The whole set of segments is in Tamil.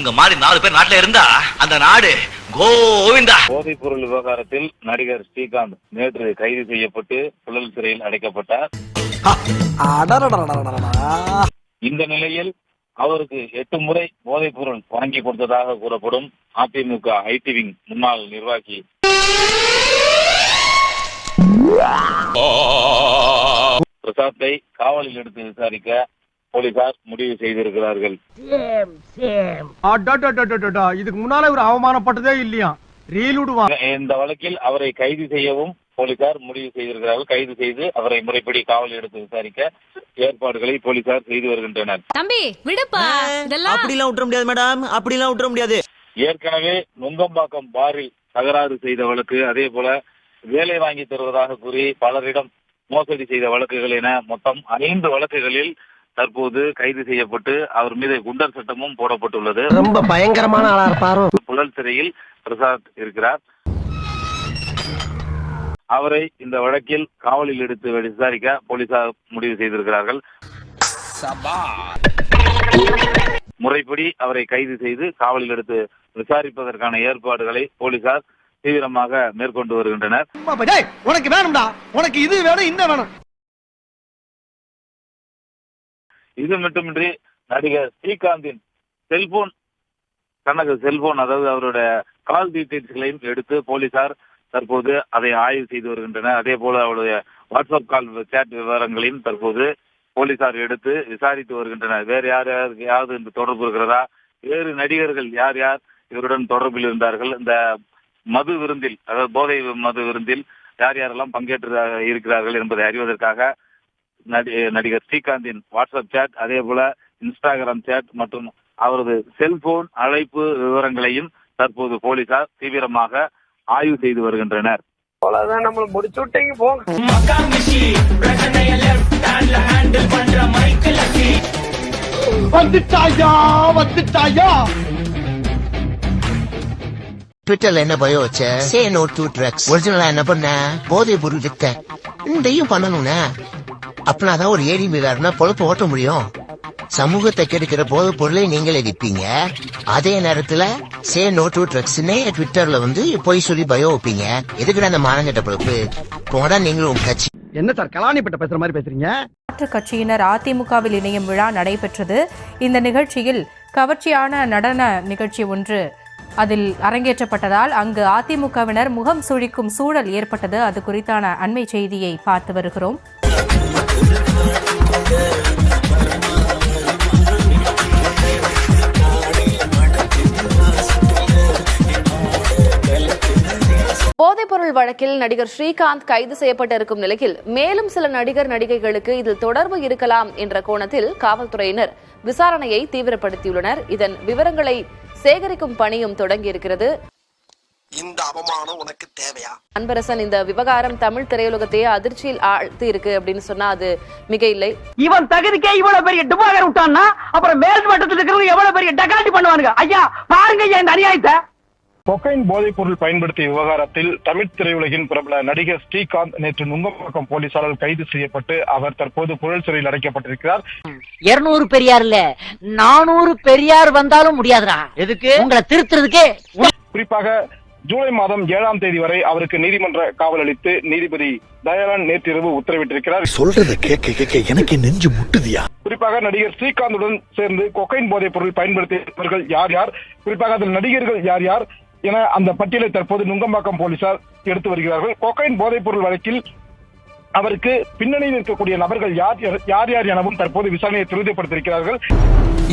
உங்க மாதிரி நாலு பேர் நாட்டுல இருந்தா அந்த நாடு கோவிந்தா. போதைப் பொருள் விவகாரத்தில் நடிகர் ஸ்ரீகாந்த் நேற்று கைது செய்யப்பட்டு புழல் சிறையில் அடைக்கப்பட்டார். இந்த நிலையில் அவருக்கு எட்டு முறை போதைப் பொருள் வாங்கி கொடுத்ததாக கூறப்படும் அதிமுக ஐடி விங் முன்னாள் நிர்வாகி பிரசாத்தை காவலில் எடுத்து விசாரிக்க போலீசார் முடிவு செய்திருக்கிறார்கள். இதுக்கு முன்னால ஒரு அவமானப்பட்டதே இல்லையா? இந்த வழக்கில் அவரை கைது செய்யவும் போலீசார் முடிவு செய்திருக்கிறார்கள். கைது செய்து அவரை முறைப்படி காவலில் எடுத்து விசாரிக்க ஏற்பாடுகளை போலீசார் செய்து வருகின்றனர். தம்பி விடுப்பா. இதெல்லாம் அப்படிலாம் விட்டுற முடியாது மேடம். அப்படிலாம் விட்டுற முடியாது. ஏற்கனவே நுங்கம்பாக்கம் பாரில் தகராறு செய்த வழக்கு அதே போல வேலை வாங்கி தருவதாக கூறி பலரிடம் மோசடி செய்த வழக்குகள் என மொத்தம் ஐந்து வழக்குகளில் தற்போது கைது செய்யப்பட்டு அவர் மீது குண்டர் சட்டமும் போடப்பட்டுள்ளது. ரொம்ப பயங்கரமான ஆளா இருப்பாரோ? புழல் சிறையில் பிரசாத் இருக்கிறார். அவரை இந்த வழக்கில் காவலில் எடுத்து விசாரிக்க போலீசார் முடிவு செய்திருக்கிறார்கள். முறைப்படி அவரை கைது செய்து காவலில் எடுத்து விசாரிப்பதற்கான ஏற்பாடுகளை போலீசார் தீவிரமாக மேற்கொண்டு வருகின்றனர். டேய், உனக்கு வேணும்டா. உனக்கு இது வேணும் இந்த வேணும். இது மட்டுமின்றி நடிகர் ஸ்ரீகாந்தின் செல்போன் தனது செல்போன் அதாவது அவருடைய கால் டீடைல்ஸ்களையும் எடுத்து போலீசார் தற்போது அதை ஆய்வு செய்து வருகின்றனர். அதே போல அவருடைய வாட்ஸ்அப் கால் சேட் விவரங்களையும் தற்போது போலீசார் எடுத்து விசாரித்து வருகின்றனர். வேறு யார் யாருக்கு யாரு இந்த தொடர்பு இருக்கிறதா? வேறு நடிகர்கள் யார் யார் இவருடன் தொடர்பில் இருந்தார்கள்? இந்த மது விருந்தில் அதாவது போதை மது விருந்தில் யார் யாரெல்லாம் பங்கேற்று இருக்கிறார்கள் என்பதை அறிவதற்காக நடிகர் ஸ்ரீகாந்தின் வாட்ஸ்அப் சேட் அதே போல இன்ஸ்டாகிராம் சேட் மற்றும் அவரது செல்போன் அழைப்பு விவரங்களையும் தற்போது போலீசார் தீவிரமாக ஆய்வு செய்து வருகின்றனர். வந்துட்டாயா வந்துட்டாயா ட்விட்டர்ல என்ன பயோ வச்ச? சே நோ டூ ட்ரக்ஸ் ஒரிஜினலா என்ன பண்ண? போதை பொருள் வித்த. இதையும் பண்ணணும்னா. அப்படின்னாதான் ஒரு ஏடி மீதாருன்னா பொழப்பு ஓட்ட முடியும். சமூகத்தை கெடுக்கிற போதை பொருளை நீங்களே விற்பீங்க. அதே நேரத்துல சே நோ டூ ட்ரக்ஸ்னே ட்விட்டர்ல வந்து பொய் சொல்லி பயோ வைப்பீங்க. எதுக்குடா அந்த மானங்கட்ட பொழப்பு? போடா நீங்களும் உங்க கட்சி. என்ன சார் கலாணிப்பட்ட பேசுற மாதிரி பேசுறீங்க? மாற்றுக் கட்சியினர் அதிமுகவில் இணையும் விழா நடைபெற்றது. இந்த நிகழ்ச்சியில் கவர்ச்சியான நடன நிகழ்ச்சி ஒன்று. அதில் அரங்கேற்றப்பட்டதால் அங்கு அதிமுகவினர் முகம் சுழிக்கும் சூழல் ஏற்பட்டது. அது குறித்தான அண்மை செய்தியை பார்த்து வருகிறோம். போதைப்பொருள் வழக்கில் நடிகர் ஸ்ரீகாந்த் கைது செய்யப்பட்டிருக்கும் நிலையில் மேலும் சில நடிகர் நடிகைகளுக்கு இதில் தொடர்பு இருக்கலாம் என்ற கோணத்தில் காவல்துறையினர் விசாரணையை தீவிரப்படுத்தியுள்ளனர். இதன் விவரங்களை சேகரிக்கும் பணியும் தொடங்கியிருக்கிறது. இந்த அவமானம் உனக்கு தேவையா? அன்பரசன் இந்த விவகாரம் தமிழ் திரையுலகத்தையே அதிர்ச்சியில் ஆழ்த்தி இருக்கு அப்படின்னு சொன்னா அது மிக இல்லை இவன் தகுதிக்கே இவ்வளவு பெரிய டுபாகர் விட்டான்னா அப்புறம் மேல் மட்டத்தில் இருக்கிறவங்க எவ்வளவு பெரிய டகாட்டி பண்ணுவானுங்க? ஐயா பாருங்க ஐயா இந்த அநியாயத்தை. கொக்கைன் போதைப் பொருள் பயன்படுத்திய விவகாரத்தில் தமிழ் திரையுலகின் பிரபல நடிகர் ஸ்ரீகாந்த் நேற்று நுங்கம்பாக்கம் போலீசாரால் கைது செய்யப்பட்டு அவர் தற்போது புழல் சிறையில் அடைக்கப்பட்டிருக்கிறார். இருநூறு பெரியார் இல்ல நானூறு பெரியார் வந்தாலும் முடியாதுடா. எதுக்கு? உங்களை திருத்துறதுக்கே குறிப்பாக ஜூலை மாதம் ஏழாம் தேதி வரை அவருக்கு நீதிமன்ற காவல் அளித்து நீதிபதி தயாளன் நேற்றிரவு உத்தரவிட்டிருக்கிறார். சொல்றத கேட்க கேட்க எனக்கு நெஞ்சு முட்டுதியா? குறிப்பாக நடிகர் ஸ்ரீகாந்துடன் சேர்ந்து கொக்கைன் போதைப் பொருள் பயன்படுத்தியவர்கள் யார் யார்? குறிப்பாக அதில் நடிகர்கள் யார் யார்? என அந்த பட்டியலை தற்போது நுங்கம்பாக்கம் போலீசார் எடுத்து வருகிறார்கள். கொக்கைன் போதைப் பொருள் வழக்கில் அவருக்கு பின்னணியில் இருக்கக்கூடிய நபர்கள் யார் யார் யார் எனவும் தற்போது விசாரணையை துரிதப்படுத்தியிருக்கிறார்கள்.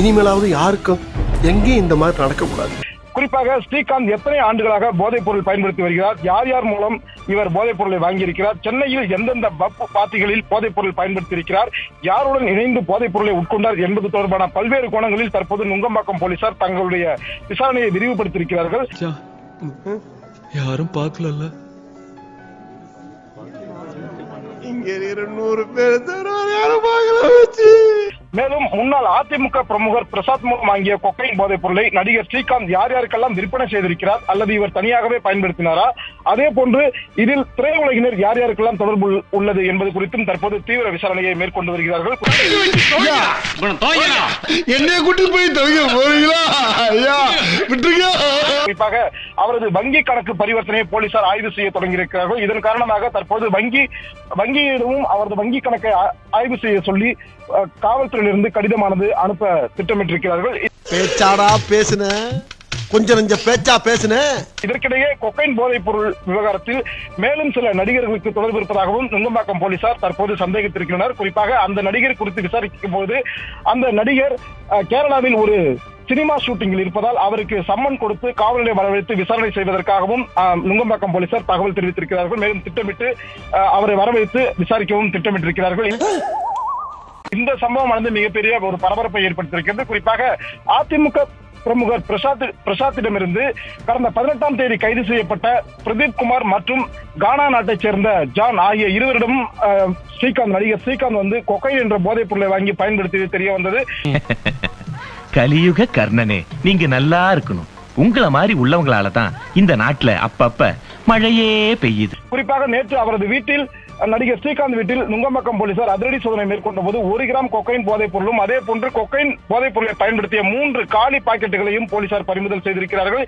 இனிமேலாவது யாருக்கும் எங்கேயும் இந்த மாதிரி நடக்கக்கூடாது. குறிப்பாக ஸ்ரீகாந்த் எத்தனை ஆண்டுகளாக போதைப் பொருள் பயன்படுத்தி வருகிறார்? யார் யார் மூலம் இவர் போதைப் பொருளை வாங்கியிருக்கிறார்? சென்னையில் எந்தெந்த பப் பாத்திகளில் போதைப் பொருள் பயன்படுத்தி இருக்கிறார் யாருடன் இணைந்து போதைப் பொருளை உட்கொண்டார் என்பது தொடர்பான பல்வேறு கோணங்களில் தற்போது நுங்கம்பாக்கம் போலீசார் தங்களுடைய விசாரணையை விரிவுபடுத்தியிருக்கிறார்கள். யாரும் பார்க்கல இங்க இருநூறு பேர் யாரும் பார்க்கல வச்சு. முன்னாள் அதிமுக பிரமுகர் பிரசாத் மூலம் வாங்கிய கொக்கைன் போதைப் பொருளை நடிகர் ஸ்ரீகாந்த் யார் யாருக்கெல்லாம் விற்பனை செய்திருக்கிறார் அல்லது இவர் தனியாகவே பயன்படுத்தினாரா? அதே போன்று இதில் திரையுலகினர் யார் யாருக்கெல்லாம் தொடர்பு உள்- உள்ளது என்பது குறித்தும் தற்போது தீவிர விசாரணையை மேற்கொண்டு வருகிறார்கள். என்னைய கூட்டி போய் தவிக்க போறீங்களா? ஐயா விட்டுருங்க. குறிப்பாக அவரது வங்கி கணக்கு பரிவர்த்தனையை போலீசார் ஆய்வு செய்ய தொடங்கியிருக்கிறார்கள். இதன் காரணமாக தற்போது வங்கி வங்கியிடமும் அவரது வங்கி கணக்கை ஆய்வு செய்ய சொல்லி காவல்துறையிலிருந்து கடிதமானது அனுப்ப திட்டமிட்டிருக்கிறார்கள். பேச்சாடா பேசுன? கொஞ்சம் நெஞ்ச பேச்சா பேசுன? இதற்கிடையே கொக்கைன் போதைப் பொருள் விவகாரத்தில் மேலும் சில நடிகர்களுக்கு தொடர்பு இருப்பதாகவும் நுங்கம்பாக்கம் போலீசார் தற்போது சந்தேகித்திருக்கின்றனர். குறிப்பாக அந்த நடிகர் குறித்து விசாரிக்கும் போது அந்த நடிகர் கேரளாவில் ஒரு சினிமா ஷூட்டிங்கில் இருப்பதால் அவருக்கு சம்மன் கொடுத்து காவல் நிலையம் வரவழைத்து விசாரணை செய்வதற்காகவும் நுங்கம்பாக்கம் போலீசார் தகவல் தெரிவித்திருக்கிறார்கள். மேலும் திட்டமிட்டு அவரை வரவழைத்து விசாரிக்கவும் திட்டமிட்டிருக்கிறார்கள். இந்த சம்பவம் வந்து மிகப்பெரிய ஒரு பரபரப்பை ஏற்படுத்தியிருக்கிறது. குறிப்பாக அதிமுக பிரமுகர் பிரசாத் பிரசாத்திடமிருந்து கடந்த பதினெட்டாம் தேதி கைது செய்யப்பட்ட பிரதீப் குமார் மற்றும் கானா நாட்டைச் சேர்ந்த ஜான் ஆகிய இருவரிடம் ஸ்ரீகாந்த் நடிகர் ஸ்ரீகாந்த் வந்து கொக்கைன் என்ற போதைப் பொருளை வாங்கி பயன்படுத்தியது தெரிய வந்தது. கலியுக கர்ணனே நீங்க நல்லா இருக்கணும். உங்களை மாதிரி உள்ளவங்களால தான் இந்த நாட்டுல அப்பப்ப மழையே பெய்யுது. குறிப்பாக நேற்று அவரது வீட்டில் நடிகர் ஸ்ரீகாந்த் வீட்டில் நுங்கம்பாக்கம் போலீசார் அதிரடி சோதனை மேற்கொண்ட போது ஒரு கிராம் கொக்கைன் போதைப் பொருளும் அதே போன்று கொக்கைன் போதைப் பொருளை பயன்படுத்திய மூன்று காலி பாக்கெட்டுகளையும் போலீசார் பறிமுதல் செய்திருக்கிறார்கள்.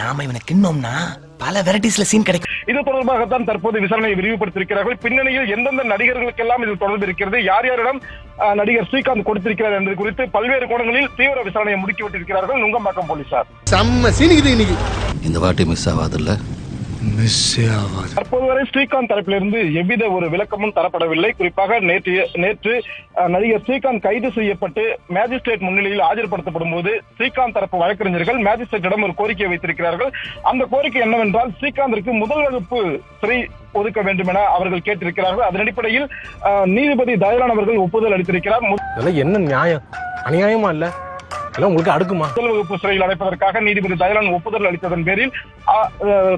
நாம இவனை கிண்ணோம்னா பல வெரைட்டிஸ்ல சீன் கிடைக்கும். இது தொடர்பாகத்தான் தற்போது விசாரணையை விரிவுபடுத்தியிருக்கிறார்கள். பின்னணியில் எந்தெந்த நடிகர்களுக்கெல்லாம் இதில் தொடர்பு இருக்கிறது யார் யாரிடம் நடிகர் ஸ்ரீகாந்த் கொடுத்திருக்கிறார் என்பது குறித்து பல்வேறு கோணங்களில் தீவிர விசாரணையை முடுக்கிவிட்டிருக்கிறார்கள் நுங்கம்பாக்கம் போலீசார். செம்ம சீனிக்குது இன்னைக்கு. இந்த வாட்டி மிஸ் ஆகாதுல்ல? தற்போது வரை ஸ்ரீகாந்த் தரப்பிலிருந்து எவ்வித ஒரு விளக்கமும் தரப்படவில்லை. குறிப்பாக நேற்று நேற்று நடிகர் ஸ்ரீகாந்த் கைது செய்யப்பட்டு மேஜிஸ்ட்ரேட் முன்னிலையில் ஆஜர்படுத்தப்படும் போது ஸ்ரீகாந்த் தரப்பு வழக்கறிஞர்கள் மேஜிஸ்ட்ரேட்டிடம் ஒரு கோரிக்கை வைத்திருக்கிறார்கள். அந்த கோரிக்கை என்னவென்றால் ஸ்ரீகாந்திற்கு முதல் வகுப்பு சிறை ஒதுக்க வேண்டும் என அவர்கள் கேட்டிருக்கிறார்கள். அதன் அடிப்படையில் அஹ், நீதிபதி தயாளன் அவர்கள் ஒப்புதல் அளித்திருக்கிறார். என்ன நியாயம்? அநியாயமா இல்ல? எல்லாம் உங்களுக்கு அடுக்குமா? வகுப்பு சிறையில் அடைப்பதற்காக நீதிபதி தயாளன் ஒப்புதல் அளித்ததன் பேரில்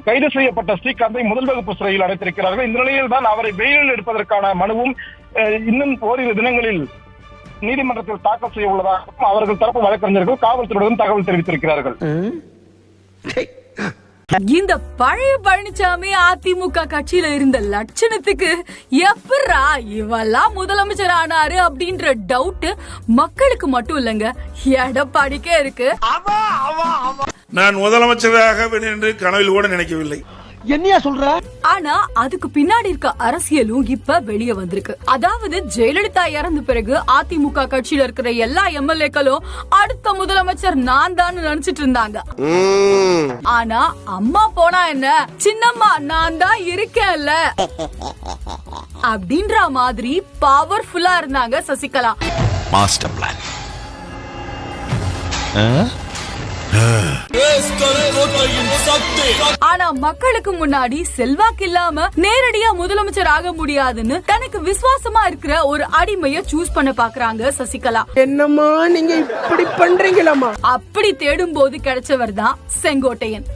கைது செய்யப்பட்ட ஸ்ரீகாந்தை முதல் வகுப்பு சிறையில் அடைத்திருக்கிறார்கள். இந்த நிலையில் தான் அவரை வெயிலில் எடுப்பதற்கான மனுவும் இன்னும் ஓரிரு தினங்களில் நீதிமன்றத்தில் தாக்கல் செய்ய உள்ளதாகவும் அவர்கள் தரப்பு வழக்கறிஞர்கள் காவல்துறையிடம் தகவல் தெரிவித்திருக்கிறார்கள். இந்த பழைய பழனிசாமி அதிமுக கட்சியில இருந்த லட்சணத்துக்கு எப்படா இவெல்லாம் முதலமைச்சர் ஆனாரு அப்படின்ற டவுட் மக்களுக்கு மட்டும் இல்லங்க எடப்பாடிக்கே இருக்கு. நான் முதலமைச்சராக என்று கனவில் கூட நினைக்கவில்லை. என்னையா சொல்ற? ஆனா அதுக்கு பின்னாடி இருக்க அரசியலும் இப்ப வெளியே வந்திருக்கு. அதாவது ஜெயலலிதா இறந்த பிறகு அதிமுக கட்சியில இருக்கிற எல்லா எம்எல்ஏக்களும் அடுத்த முதலமைச்சர் நான் தான் நினைச்சிட்டு இருந்தாங்க. ஆனா அம்மா போனா என்ன? சின்னம்மா நான் தான் இருக்கேன்ல. அப்படின்ற மாதிரி பவர்ஃபுல்லா இருந்தாங்க சசிகலா. மாஸ்டர் பிளான் ஆனா மக்களுக்கு முன்னாடி செல்வாக்கு இல்லாம நேரடியா முதலமைச்சர் ஆக முடியாதுன்னு தனக்கு விசுவாசமா இருக்கிற ஒரு அடிமைய சூஸ் பண்ண பாக்குறாங்க சசிகலா. என்னம்மா நீங்க இப்படி பண்றீங்களாமா அப்படி தேடும் போது கிடைச்சவர் தான் செங்கோட்டையன்.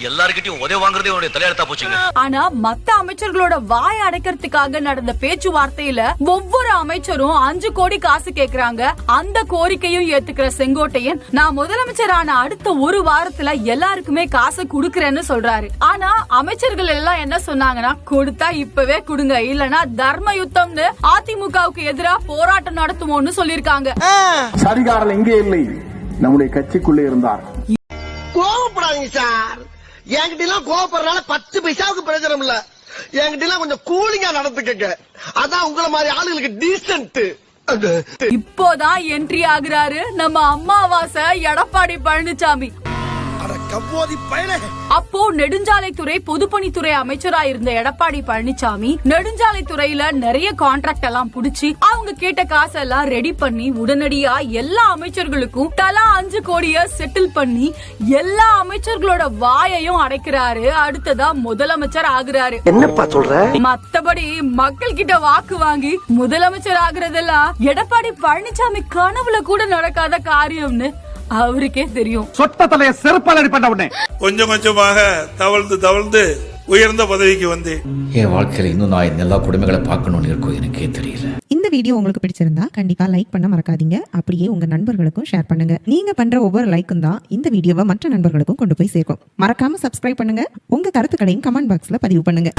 எல்லார்கிட்டயும் உதவி வாங்குறதே உன்னுடைய தலையெழுத்தா போச்சுங்க. ஆனா மத்த அமைச்சர்களோட வாய் அடைக்கிறதுக்காக நடந்த பேச்சுவார்த்தையில ஒவ்வொரு அமைச்சரும் அஞ்சு கோடி காசு கேக்குறாங்க. அந்த கோரிக்கையும் ஏத்துக்கிற செங்கோட்டையன் நான் முதலமைச்சரான அடுத்த ஒரு வாரத்துல எல்லாருக்குமே காசு குடுக்கறேன்னு சொல்றாரு. ஆனா அமைச்சர்கள் எல்லாம் என்ன சொன்னாங்கன்னா கொடுத்தா இப்பவே கொடுங்க. இல்லனா தர்ம யுத்தம்னு அதிமுகவுக்கு எதிரா போராட்டம் நடத்துவோம்னு சொல்லிருக்காங்க. சரிகாரல் எங்கே இல்லை. நம்முடைய கட்சிக்குள்ளே இருந்தார். கோவப்படாதீங்க சார். என்கிட்ட எல்லாம் கோவப்படுறதுனால பத்து பைசாவுக்கு பிரயோஜனம் இல்ல. என்கிட்ட எல்லாம் கொஞ்சம் கூலிங்கா நடந்துக்கங்க. அதான் உங்கள மாதிரி ஆளுங்களுக்கு டீசென்ட் இப்போதான் என்ட்ரி ஆகுறாரு நம்ம அம்மாவாசை எடப்பாடி பழனிசாமி. அப்போ நெடுஞ்சாலைத்துறை பொதுப்பணித்துறை அமைச்சரா இருந்த எடப்பாடி பழனிசாமி நெடுஞ்சாலைத்துறையில நிறைய கான்ட்ராக்ட் எல்லாம் புடிச்சு அவங்க கேட்ட காசெல்லாம் ரெடி பண்ணி உடனடியா எல்லா அமைச்சர்களுக்கும் தலா அஞ்சு கோடிய செட்டில் பண்ணி எல்லா அமைச்சர்களோட வாயையும் அடைக்கிறாரு. அடுத்ததா முதலமைச்சர் ஆகுறாரு. என்னப்பா சொல்ற? மத்தபடி மக்கள் கிட்ட வாக்கு வாங்கி முதலமைச்சர் ஆகுறதெல்லாம் எடப்பாடி பழனிசாமி கனவுல கூட நடக்காத காரியம்னு அவருக்கே தெரியும். சொட்ட தலைய செருப்பால் அடிப்பட்ட உடனே. கொஞ்சம் கொஞ்சமாக தவழ்ந்து தவழ்ந்து உயர்ந்த பதவிக்கு வந்தேன். என் வாழ்க்கையில இன்னும் நான் எல்லா குடும்பங்களை பார்க்கணும்னு இருக்கோ எனக்கே தெரியல. இந்த வீடியோ உங்களுக்கு பிடிச்சிருந்தா கண்டிப்பா லைக் பண்ண மறக்காதீங்க. அப்படியே உங்க நண்பர்களுக்கும் ஷேர் பண்ணுங்க. நீங்க பண்ற ஒவ்வொரு லைக்கும் தான் இந்த வீடியோவை மற்ற நண்பர்களுக்கும் கொண்டு போய் சேர்க்கும். மறக்காம சப்ஸ்கிரைப் பண்ணுங்க. உங்க கருத்துக்களையும் கமெண்ட் பாக்ஸ்ல பதிவு பண்ணுங்க.